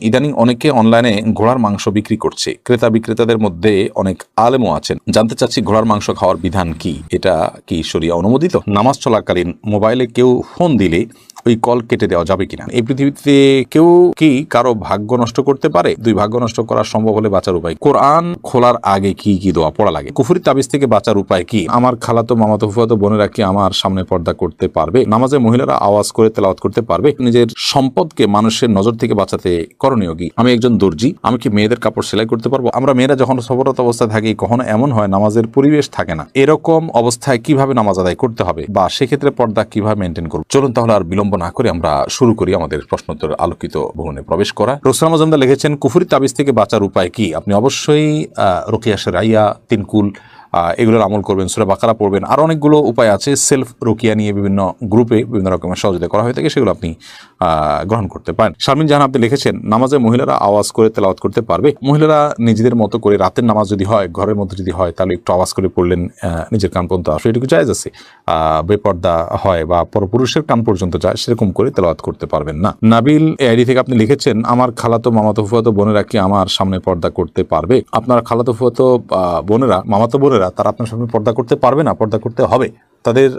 ইদানিং অনেকে অনলাইনে ঘোড়ার মাংস বিক্রি করছে। ক্রেতা বিক্রেতাদের মধ্যে অনেক আলেমও আছেন। জানতে চাচ্ছি ঘোড়ার মাংস খাওয়ার বিধান কি? এটা কি শরিয়া অনুমোদিত? নামাজ চলাকালীন মোবাইলে কেউ ফোন দিলে ওই কল কেটে দেওয়া যাবে কিনা? এই পৃথিবীতে কেউ কি কারও ভাগ্য নষ্ট করতে পারে? দুই, ভাগ্য নষ্ট করা সম্ভব হলে বাঁচার উপায় কোরআন খোলার আগে কি কি দোয়া পড়া লাগে? কুফুরি তাবিজ থেকে বাঁচার উপায় কি? আমার খালাতো, মামাতো, ফুফাতো, বোনেরা কি আমার সামনে পর্দা করতে পারবে? নামাজে মহিলারা আওয়াজ করে তেলাওয়াত করতে পারবে? নিজের সম্পদকে মানুষের নজর থেকে বাঁচাতে করণীয় কি? আমি একজন দর্জি, আমি কি মেয়েদের কাপড় সেলাই করতে পারব? আমরা মেয়েরা যখন সফরত অবস্থায় থাকি, কখনো এমন হয় নামাজের পরিবেশ থাকে না। এরকম অবস্থায় কীভাবে নামাজ আদায় করতে হবে? বা সেক্ষেত্রে পর্দা কীভাবে মেনটেন করব? চলুন তাহলে আর বিলম্ব না করে আমরা শুরু করি আমাদের প্রশ্নোত্তর আলোকিত ভবনে প্রবেশ করা। রোসলাম মজুমদার লিখেছেন, কুফুরি তাবিজ থেকে বাঁচার উপায় কি? আপনি অবশ্যই রোকেয়া সেরাইয়া, তিনকুল এগুলোর আমল করবেন, সুরা বাকারা পড়বেন। আর অনেকগুলো উপায় আছে সেলফ রোকিয়া নিয়ে বিভিন্ন গ্রুপে বিভিন্ন রকমের সহযোগিতা করা হয়ে থাকে, সেগুলো আপনি গ্রহণ করতে পারেন। শারমিন জাহান, আপনি লিখেছেন, নামাজে মহিলারা আওয়াজ করে তেলাওয়াত করতে পারবে? মহিলারা নিজেদের মতো করে রাতের নামাজ যদি হয়, ঘরের মধ্যে যদি হয়, তাহলে একটু আওয়াজ করে পড়লেন নিজের কান পর্যন্ত আসলে এটুকু জায়জ আছে। বেপর্দা হয় বা পরপুরুষের কান পর্যন্ত যায়, সেরকম করে তেলাওয়াত করতে পারবেন না। নাবিল এআইডি থেকে আপনি লিখেছেন, আমার খালাতো মামাতো ফুয়াতো বোনেরা কি আমার সামনে পর্দা করতে পারবে? আপনার খালাতো ফুয়াতো বোনেরা, মামাতো বোনেরা তারা আপনার সামনে পর্দা করতে পারবে না পর্দা করতে হবে। তাদের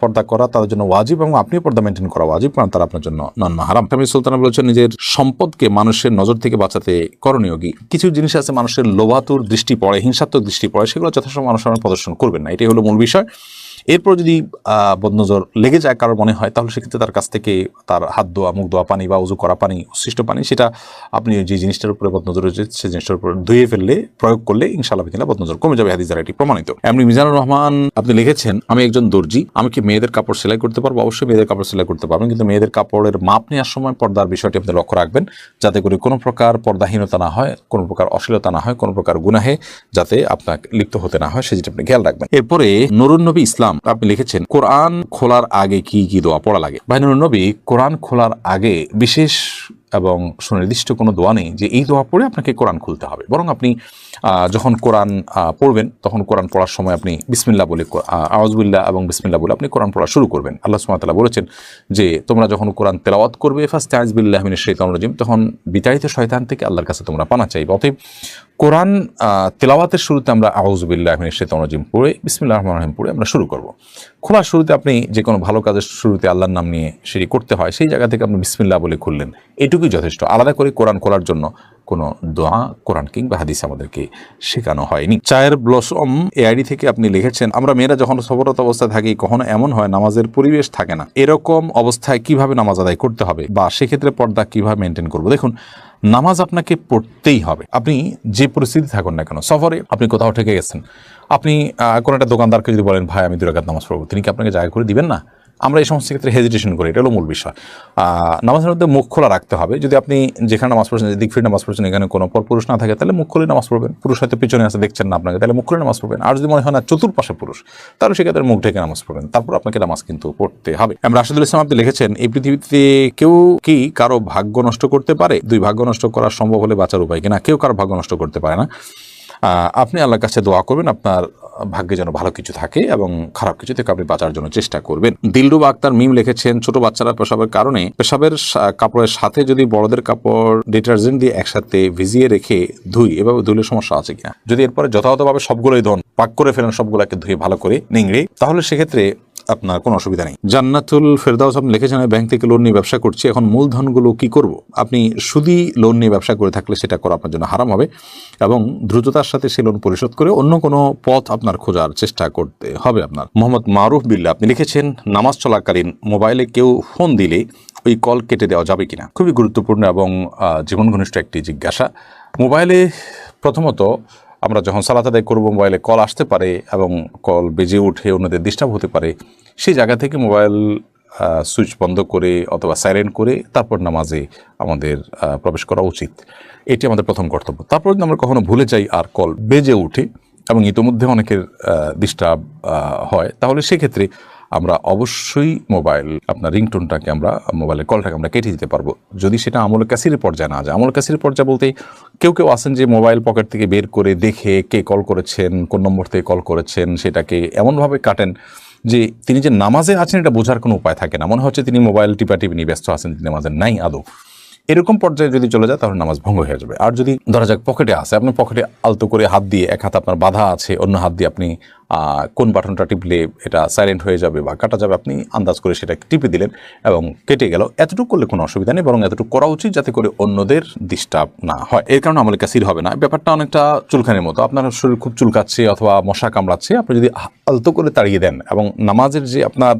পর্দা করা তাদের জন্য ওয়াজিব এবং আপনিও পর্দা মেনটেন করা ওয়াজিব কারণ তারা আপনার জন্য নন মাহারাম আমি সুলতানা বলেছেন নিজের সম্পদকে মানুষের নজর থেকে বাঁচাতে করণীয় কি? কিছু জিনিস আছে মানুষের লোভাতুর দৃষ্টি পড়ে হিংসাত্মক দৃষ্টি পড়ে সেগুলো যথেষ্ট মানুষের প্রদর্শন করবেন না। এটাই হলো মূল বিষয়। এরপর যদি বদনজর লেগে যায় কারোর মনে হয়, তাহলে সেক্ষেত্রে তার কাছ থেকে তার হাত ধোয়া, মুখ ধোয়া পানি বা উজু করা পানি উচ্ছিষ্ট পানি, সেটা আপনি যে জিনিসটার উপরে বদনজর রয়েছে সেই জিনিসটার উপরে ধুয়ে ফেললে, প্রয়োগ করলে ইনশাল্লাহ বদনজর কমে যাবে, হাদিস দ্বারা এটি প্রমাণিত। এমনি মিজানুর রহমান, আপনি লিখেছেন, আমি একজন দর্জি, আমি কি মেয়েদের কাপড় সেলাই করতে পারব? অবশ্যই মেয়েদের কাপড় সেলাই করতে পারবেন, কিন্তু মেয়েদের কাপড়ের মাপ নেওয়ার সময় পর্দার বিষয়টি আপনি লক্ষ্য রাখবেন, যাতে করে কোনো প্রকার পর্দাহীনতা না হয়, কোনো প্রকার অশ্লীলতা না হয়, কোনো প্রকার গুনাহে যাতে আপনাকে লিপ্ত হতে না হয় সেটি আপনি খেয়াল রাখবেন। এরপরে নুরুন নবী ইসলাম, আপনি লিখেছেন, কোরআন খোলার আগে কি কি দোয়া পড়া লাগে? নুরুন নবী, কোরআন খোলার আগে বিশেষ এবং সুনির্দিষ্ট কোনো দোয়া নেই যে এই দোয়া পড়ে আপনাকে কোরআন খুলতে হবে। বরং আপনি যখন কোরআন পড়বেন, তখন কোরআন পড়ার সময় আপনি বিসমিল্লা বলে আওয়াজবিল্লা এবং বিসমিল্লা বলে আপনি কোরআন পড়া শুরু করবেন। আল্লাহ সুমাতালা বলেছেন যে, তোমরা যখন কোরআন তেলাওয়াত করবে ফার্স্ট আজবিল্লাহ মিনের শৈতান রাজিম, তখন বিতাড়িত শয়তান থেকে আল্লাহর কাছে তোমরা পানা চাইবে। অতএব কোরআন তেলাওয়াতের শুরুতে আমরা আউজবিল্লাহ মিনের শৈতান রাজিম পড়ে বিসমিল্লাহ রহমান রহিম পড়ে আমরা শুরু করব। খোলার শুরুতে আপনি যে কোনো ভালো কাজের শুরুতে আল্লাহর নাম নিয়ে সেটি করতে হয়, সেই জায়গা থেকে আপনি বিসমিল্লাহ বলে খুললেন। এটুকুই যথেষ্ট। আলাদা করে কোরআন খোলার জন্য কোনো দোয়া, কোরআন কিংবা হাদিস আমাদেরকে শেখানো হয়নি। চায়ের ব্লসম এআইডি থেকে আপনি লিখেছেন, আমরা মেয়েরা যখন সফরত অবস্থায় থাকি, কখনো এমন হয় নামাজের পরিবেশ থাকে না। এরকম অবস্থায় কীভাবে নামাজ আদায় করতে হবে? বা সেক্ষেত্রে পর্দা কীভাবে মেনটেন করব? দেখুন নামাজ আপনাকে পড়তেই হবে। আপনি যে পরিস্থিতি থাকুন না কেন, সফরে আপনি কোথাও থেকে গেছেন। আপনি কোনো একটা দোকানদারকে যদি বলেন, ভাই, আমি দুরাকাত নামাজ পড়ব। তিনি কি আপনাকে জায়গা করে দিবেন না? আমরা এই সমস্ত ক্ষেত্রে হেজিটেশন করি, এটা হলো মূল বিষয়। নামাজের মধ্যে মুখ খোলা রাখতে হবে। যদি আপনি যেখানে নামাজ পড়ছেন দিক ফিরে নামাজ পড়ছেন, এখানে কোনো পর পুরুষ না থাকে, তাহলে মুখ খুলে নামাজ পড়বেন। পুরুষ হয়তো পিছনে আছে, দেখছেন না আপনাকে, তাহলে মুখ খুলে নামাজ পড়বেন। আর যদি মনে হয় না, চতুর্পাশে পুরুষ, তাহলে সেক্ষেত্রে মুখ ঢেকে নামাজ পড়বেন। তারপর আপনাকে নামাজ কিন্তু পড়তে হবে। রাশিদুল ইসলাম আপনি লিখেছেন, এই পৃথিবীতে কেউ কি কারও ভাগ্য নষ্ট করতে পারে? দুই, ভাগ্য নষ্ট করা সম্ভব হলে বাঁচার উপায় কিনা কেউ কারও ভাগ্য নষ্ট করতে পারে না। আপনি আল্লাহর কাছে দোয়া করবেন, আপনার ভাগ্যে যেন ভালো কিছু থাকে এবং খারাপ কিছু থেকে আপনি বাঁচার জন্য চেষ্টা করবেন। দিলরুব আক্তার মিম লিখেছেন, ছোট বাচ্চারা পেশাবের কারণে পেশাবের কাপড়ের সাথে যদি বড়দের কাপড় ডিটারজেন্ট দিয়ে একসাথে ভিজিয়ে রেখে ধুই, এভাবে ধুলে সমস্যা আছে কিনা? যদি এরপরে যথাযথভাবে সবগুলোই ধন, পাক করে ফেলেন সবগুলোকে ধুয়ে ভালো করে নিংড়ে, তাহলে সেক্ষেত্রে আপনার কোনো অসুবিধা নেই। জান্নাতুল ফেরদাউস, আপনি লিখেছেন আমি ব্যাংক থেকে লোন নিয়ে ব্যবসা করছি, এখন মূলধনগুলো কি করব? আপনি শুধুই লোন নিয়ে ব্যবসা করে থাকলে সেটা করা আপনার জন্য হারাম হবে এবং দ্রুততার সাথে সে লোন পরিশোধ করে অন্য কোনো পথ আপনার খোঁজার চেষ্টা করতে হবে আপনার। মোহাম্মদ মারুফ বিল্লা, আপনি লিখেছেন, নামাজ চলাকালীন মোবাইলে কেউ ফোন দিলে ওই কল কেটে দেওয়া যাবে কিনা? খুবই গুরুত্বপূর্ণ এবং জীবন ঘনিষ্ঠ একটি জিজ্ঞাসা। মোবাইলে প্রথমত আমরা যখন সালাত আদায় করব, মোবাইলে কল আসতে পারে এবং কল বেজে উঠে অন্যদের ডিস্টার্ব হতে পারে, সেই জায়গা থেকে মোবাইল সুইচ বন্ধ করে অথবা সাইলেন্ট করে তারপর নামাজে আমাদের প্রবেশ করা উচিত। এটি আমাদের প্রথম কর্তব্য। তারপর যদি আমরা কখনো ভুলে যাই আর কল বেজে উঠে এবং ইতোমধ্যে অনেকের ডিস্টার্ব হয়, তাহলে সেক্ষেত্রে আমরা অবশ্যই মোবাইল, আপনার রিংটোনটাকে আমরা, মোবাইলের কলটাকে আমরা কেটে দিতে পারব। যদি সেটা আমল কাসিরের পর্যায়ে না যায়, আমল কাসিরের পর্যায়ে বলতে কেউ কেউ আছেন যে মোবাইল পকেট থেকে বের করে দেখে কে কল করেছেন, কোন নম্বর থেকে কল করেছেন, সেটাকে এমনভাবে কাটেন যে তিনি যে নামাজে আছেন এটা বোঝার কোনো উপায় থাকে না। মনে হচ্ছে তিনি মোবাইল টিপাটিপি নিয়ে ব্যস্ত আছেন, তিনি নামাজে নাই আদৌ। এরকম পর্যায়ে যদি চলে যায়, তাহলে নামাজ ভঙ্গ হয়ে যাবে। আর যদি ধরা যাক পকেটে আসে আপনি পকেটে আলতো করে হাত দিয়ে, এক হাত আপনার বাধা আছে, অন্য হাত দিয়ে আপনি কোন বাটনটা টিপলে এটা সাইলেন্ট হয়ে যাবে বা কাটা যাবে আপনি আন্দাজ করে সেটা টিপে দিলেন এবং কেটে গেল। এতটুকু করলে কোনো অসুবিধা নেই, বরং এতটুকু করা উচিত যাতে করে অন্যদের ডিস্টার্ব না হয়। এর কারণে আমলে কাসির হবে না। ব্যাপারটা অনেকটা চুলখানির মতো। আপনার শরীর খুব চুলকাচ্ছে অথবা মশা কামড়াচ্ছে। আপনি যদি আলতো করে তাড়িয়ে দেন এবং নামাজের যে আপনার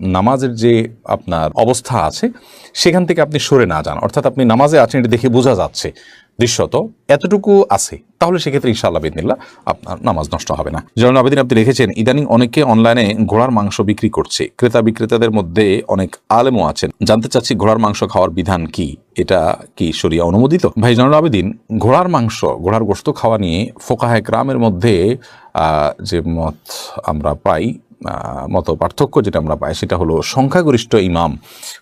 নামাজের যে আপনার অবস্থা আছে, সেখান থেকে আপনি সরে না যান। অর্থাৎ আপনি নামাজে আছেন, এটা দেখে বোঝা যাচ্ছে। দৃশ্যত এতটুকু আছে, তাহলে সেক্ষেত্রে ইনশাআল্লাহ বিদিনিল্লাহ আপনার নামাজ নষ্ট হবে না। যেমন আবেদিন, আপনি লিখেছেন ইদানিং অনেকে অনলাইনে ঘোড়ার মাংস বিক্রি করছে। ক্রেতা বিক্রেতাদের মধ্যে অনেক আলেমও আছেন। জানতে চাচ্ছি, ঘোড়ার মাংস খাওয়ার বিধান কি? এটা কি শরিয়া অনুমোদিত? ভাই জনাল আবেদিন, ঘোড়ার মাংস, ঘোড়ার গোশত খাওয়া নিয়ে ফোকাহে গ্রামের মধ্যে যে মত আমরা পাই মত পার্থক্য যেটা আমরা পাই সেটা হলো সংখ্যাগরিষ্ঠ ইমাম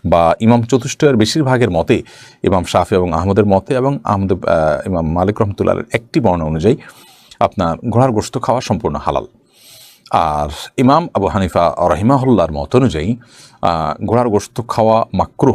বা ইমাম চতুষ্টয়ের বেশিরভাগের মতে ইমাম শাফি এবং আহমদের মতে এবং আহমদ ইমাম মালিক রহমতুল্লাহের একটি বর্ণনা অনুযায়ী আপনার ঘোড়ার গোস্ত খাওয়া সম্পূর্ণ হালাল। আর ইমাম আবু হানিফা রহিমাহুল্লার মত অনুযায়ী ঘোড়ার গোস্ত খাওয়া মাকরু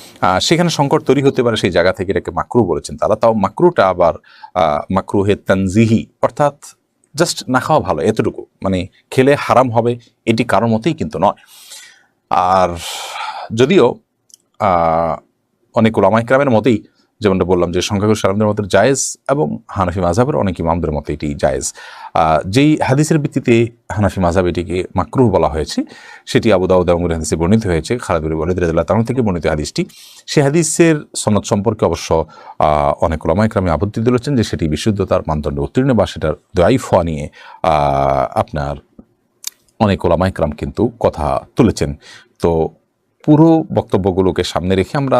সেখানে সংকট তৈরি হতে পারে সেই জায়গা থেকে এটাকে মাকরু বলেছেন তারা। তাও মাকরুটা আবার মাকরু হে তানজিহি, অর্থাৎ জাস্ট না খাওয়া ভালো, এতটুকু। মানে খেলে হারাম হবে, এটি কারোর মতেই কিন্তু নয়। আর যদিও অনেক ওলামাইকরামের মতেই যেমনটা বললাম যে সংখ্যাগরিষ্ঠ আলমদের মতো জায়েজ এবং হানাফি মাঝাবের অনেক ইমামদের মতো এটি জায়েজ। যেই হাদিসের ভিত্তিতে হানাফি মাঝাব এটিকে মাকরুহ বলা হয়েছে, সেটি আবু দাউদ এবং হাদিসে বর্ণিত হয়েছে। খালাদুর বলিদ তালন থেকে বর্ণিত হাদিসটি। সে হাদিসের সনদ সম্পর্কে অবশ্য অনেক ওলামাইকরামে আপত্তি তুলেছেন যে সেটি বিশুদ্ধতার মানদণ্ড উত্তীর্ণ বা সেটার দয়াইফ হওয়া নিয়ে আপনার অনেক ওলামাইকরাম কিন্তু কথা তুলেছেন। তো পুরো বক্তব্যগুলোকে সামনে রেখে আমরা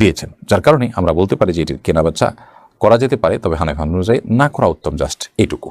দিয়েছেন, যার কারণে আমরা বলতে পারি যে এটির কেনাবেচা করা যেতে পারে, তবে হানাফি অনুযায়ী না করা উত্তম, জাস্ট এইটুকু